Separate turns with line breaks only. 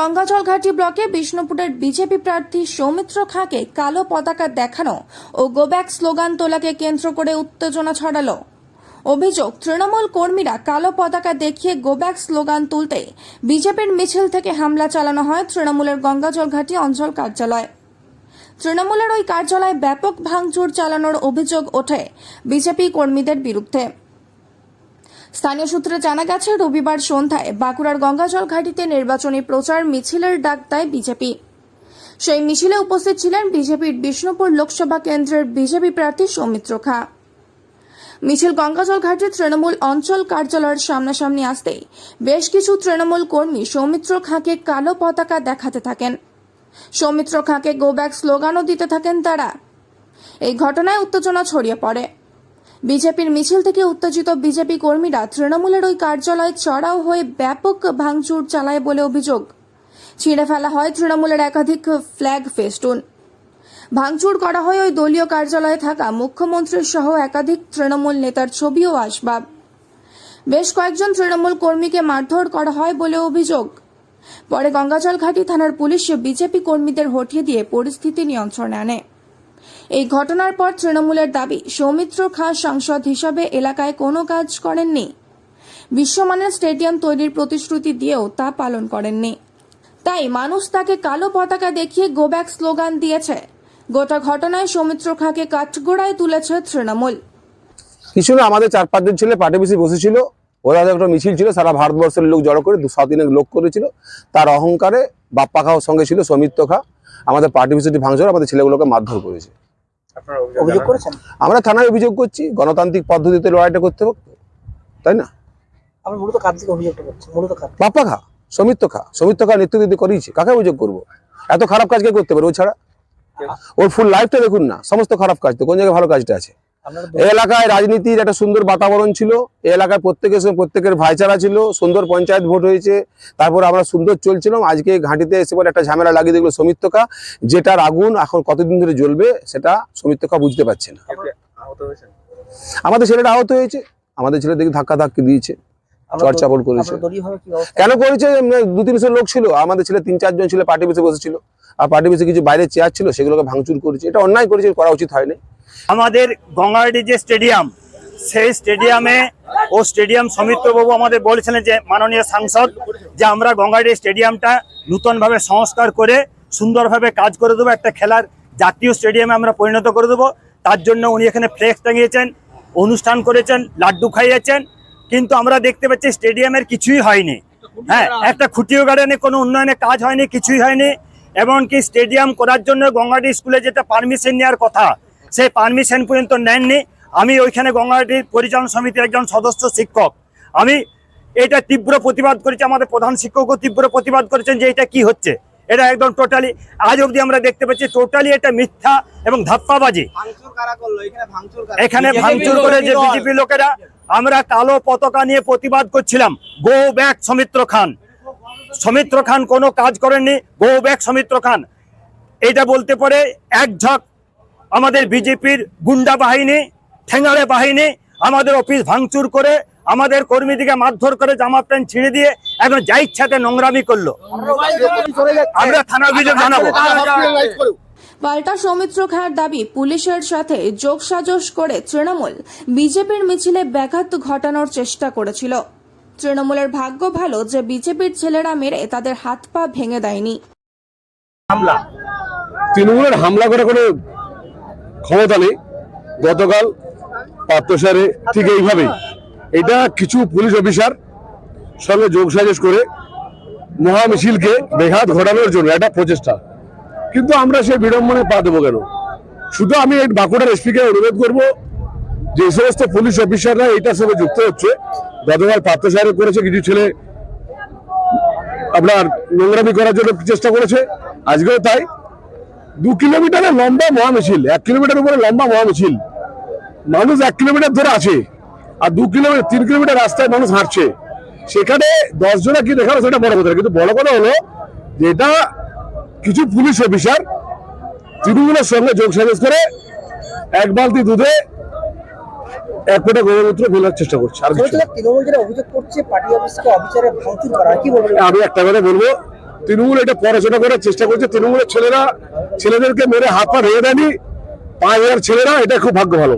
গঙ্গাজলঘাটি ব্লকে বিষ্ণুপুরের বিজেপি প্রার্থী সৌমিত্র খাঁকে কালো পতাকা দেখানো ও গোব্যাক স্লোগান তোলাকে কেন্দ্র করে উত্তেজনা ছড়ালো। অভিযোগ, তৃণমূল কর্মীরা কালো পতাকা দেখিয়ে গোব্যাক স্লোগান তুলতে বিজেপির মিছিল থেকে হামলা চালানো হয় তৃণমূলের গঙ্গাজলঘাটি অঞ্চল কার্যালয়। তৃণমূলের ওই কার্যালয়ে ব্যাপক ভাঙচুর চালানোর অভিযোগ ওঠে বিজেপি কর্মীদের বিরুদ্ধে। স্থানীয় সূত্রে জানা গেছে, রবিবার সন্ধ্যায় বাঁকুড়ার গঙ্গাজল ঘাটিতে নির্বাচনী প্রচার মিছিলের ডাক দেয় বিজেপি। সেই মিছিলে উপস্থিত ছিলেন বিজেপির বিষ্ণুপুর লোকসভা কেন্দ্রের বিজেপি প্রার্থী সৌমিত্র খা। মিছিল গঙ্গাজল ঘাটে তৃণমূল অঞ্চল কার্যালয়ের সামনাসামনি আসতেই বেশ কিছু তৃণমূল কর্মী সৌমিত্র খাঁকে কালো পতাকা দেখাতে থাকেন। সৌমিত্র খাঁকে গো ব্যাক স্লোগানও দিতে থাকেন তারা। এই ঘটনায় উত্তেজনা ছড়িয়ে পড়ে। বিজেপির মিছিল থেকে উত্তেজিত বিজেপি কর্মীরা তৃণমূলের ওই কার্যালয়ে চড়াও হয়ে ব্যাপক ভাঙচুর চালায় বলে অভিযোগ। ছিঁড়ে ফেলা হয় তৃণমূলের একাধিক ফ্ল্যাগ ফেস্টুন। ভাঙচুর করা হয় ওই দলীয় কার্যালয়ে থাকা মুখ্যমন্ত্রীর সহ একাধিক তৃণমূল নেতার ছবি ও আসবাব। বেশ কয়েকজন তৃণমূল কর্মীকে মারধর করা হয় বলে অভিযোগ। পরে গঙ্গাজল ঘাটি থানার পুলিশ বিজেপি কর্মীদের হটিয়ে দিয়ে পরিস্থিতি নিয়ন্ত্রণে আনে। এই ঘটনার পর তৃণমূলের দাবি, সৌমিত্র খাঁ সাংসদ হিসাবে এলাকায় কোনো কাজ করেননি। বিশ্বমানের স্টেডিয়াম তৈরির প্রতিশ্রুতি দিয়েও তা পালন করেননি। তাই মানুষ তাকে কালো পতাকা দেখিয়ে গোব্যাক স্লোগান দিয়েছে। গোটা ঘটনায় সৌমিত্র খাঁকে কাঠগোড়ায় তুলেছে তৃণমূল।
কিছু না, আমাদের চার পাঁচজন ছেলে পার্টি বেশি বসেছিল। ওরা একটা মিছিল ছিল, সারা ভারতবর্ষের লোক জড়ো করে দু সাত দিনের লোক করেছিল। তার অহংকারে বাপ্পা খাওয়ার সঙ্গে ছিল সৌমিত্র খা। আমাদের পার্টি ভিসিটি ভাঙচুর আমাদের ছেলেগুলোকে মারধর করেছে।
অভিযোগ করেছেন?
আমরা থানায় অভিযোগ করছি গণতান্ত্রিক পদ্ধতিতে লড়াইটা করতে হবে তাই না?
আপনি মূলত কার দিকে অভিযোগটা করছেন? মূলত কার
বাপ্পা খা সৌমিত্র খা সৌমিত্র খা নিত্য দিতে করিয়েছে কাকে অভিযোগ করব? এত খারাপ কাজ কে করতে পারে? ও ছাড়া? ওর ফুল লাইফটা দেখুন না সমস্ত খারাপ কাজ তো কোন জায়গায় ভালো কাজটা আছে? এলাকায় রাজনীতির একটা সুন্দর বাতাবরণ ছিল এই এলাকায় প্রত্যেকের সঙ্গে প্রত্যেকের ভাইচারা ছিল সুন্দর পঞ্চায়েত ভোট হয়েছে তারপর আমরা সুন্দর চলছিলাম আজকে ঘাঁটিতে এসে পরে একটা ঝামেলা লাগিয়ে দেখল সমিত্রকা যেটার আগুন এখন কতদিন ধরে জ্বলবে সেটা সমিত্রকা বুঝতে পারছে না। আমাদের ছেলেটা আহত হয়েছে আমাদের ছেলে দেখি ধাক্কা ধাক্কি দিয়েছে চাপড় করেছে। কেন করেছে? দু তিনশো লোক ছিল আমাদের ছেলে তিন চারজন ছিল পার্টি বেসে বসেছিল। আর পার্টি বেসে কিছু বাইরে চেয়ার ছিল সেগুলোকে ভাঙচুর করেছে। এটা অন্যায় করেছে করা উচিত হয়নি।
আমাদের গঙ্গাহাটি যে স্টেডিয়াম, সেই স্টেডিয়ামে ও স্টেডিয়াম সমিত্রবাবু আমাদের বলেছিলেন যে মাননীয় সাংসদ, যে আমরা গঙ্গাহাটি স্টেডিয়ামটা নূতনভাবে সংস্কার করে সুন্দরভাবে কাজ করে দেবো, একটা খেলার জাতীয় স্টেডিয়ামে আমরা পরিণত করে দেবো। তার জন্য উনি এখানে ফ্লেক্স টাঙিয়েছেন, অনুষ্ঠান করেছেন, লাড্ডু খাইয়েছেন, কিন্তু আমরা দেখতে পাচ্ছি স্টেডিয়ামের কিছুই হয়নি। হ্যাঁ একটা খুঁটিও গার্ডেনে কোনো উন্নয়নে কাজ হয়নি, কিছুই হয়নি, এমনকি স্টেডিয়াম করার জন্য গঙ্গাহাটি স্কুলে যেটা পারমিশন নেওয়ার কথা সেই পারমিশন পর্যন্ত নেননি। আমি ওইখানে গঙ্গাহাটির পরিচালন সমিতির একজন সদস্য শিক্ষক। আমি এটা তীব্র প্রতিবাদ করেছি আমাদের প্রধান শিক্ষকও তীব্র প্রতিবাদ করেছেন যে এটা কি হচ্ছে। এটা একদম টোটালি আজ অবধি আমরা দেখতে পাচ্ছি টোটালি এটা মিথ্যা এবং ধাপ্পাবাজি। এখানে ভাঙচুর করে? যে বিজেপি লোকেরা আমরা কালো পতাকা নিয়ে প্রতিবাদ করছিলাম। গো ব্যাক সমিত্র খান। সমিত্র খান কোনো কাজ করেননি। Go back Saumitra Khan. এটা বলতে পারে এক ঝক আমাদের বিজেপির গুন্ডা বাহিনী ঠেঙ্গাড়ে বাহিনী আমাদের অফিস ভাঙচুর করে আমাদের কর্মীদিকে মারধর করে জামা প্যান্ট ছিঁড়ে দিয়ে এখন যা ইচ্ছাতে নোংরামি করল। আমরা থানা অভিযোগ জানাব।
পাল্টা সৌমিত্র খাঁর দাবি পুলিশের সাথে যোগসাজশ করে তৃণমূল বিজেপির মিছিলে ব্যাঘাত ঘটানোর চেষ্টা করেছিল। তৃণমূলের ভাগ্য ভালো যে বিজেপির ছেলেরা মেরে তাদের হাত পা ভেঙে দেয়নি।
তৃণমূলের হামলা করে কোনো ক্ষমতা নেই গতকাল পাত্রসারে ঠিক এইভাবেই। এটা কিছু পুলিশ অফিসার সঙ্গে যোগ সাজেশ করে মহা মিছিলকে বেঘাত ঘটানোর জন্য একটা প্রচেষ্টা। কিন্তু আমরা সেই বিড়ম্বনে পা দেবো কেন? শুধু আমি এই বাঁকুড়ার এসপিকে অনুরোধ করব যে সমস্ত পুলিশ অফিসাররা এইটার সঙ্গে যুক্ত হচ্ছে। গতকাল পাত্রসারে করেছে, কিছু ছেলে আপনার নোংরামি করার জন্য চেষ্টা করেছে। আজকেও তাই। দু কিলোমিটারের লম্বা মহামিছিল এক কিলোমিটার উপরে লম্বা মহামিছিল মানুষ এক কিলোমিটার ধরে আছে আর দু কিলোমিটার তিন কিলোমিটার রাস্তায় মানুষ হাঁটছে। সেখানে দশ জনে কি দেখানো সেটা বড় কথা কিন্তু বড় কথা হলো যে এটা কিছু পুলিশ অফিসার তৃণমূলের সঙ্গে যোগ সাজস করে এক বালতি দুধে এক কোটা গোমূত্র ফেলার চেষ্টা করছে আর কিছু
বলছিলাম
না।
তৃণমূল যেটা অভিযোগ করছে পার্টি অফিসকে অফিসারে ভাঙচুর করা কি বলবেন?
আমি একটা কথা বলব তৃণমূল এটা পড়াশোনা করার চেষ্টা করছে তৃণমূলের ছেলেরা ছেলেদেরকে মেরে হাত পা ভেঙে দেয়নি। পাঁচ হাজার ছেলেরা এটা খুব ভাগ্য ভালো।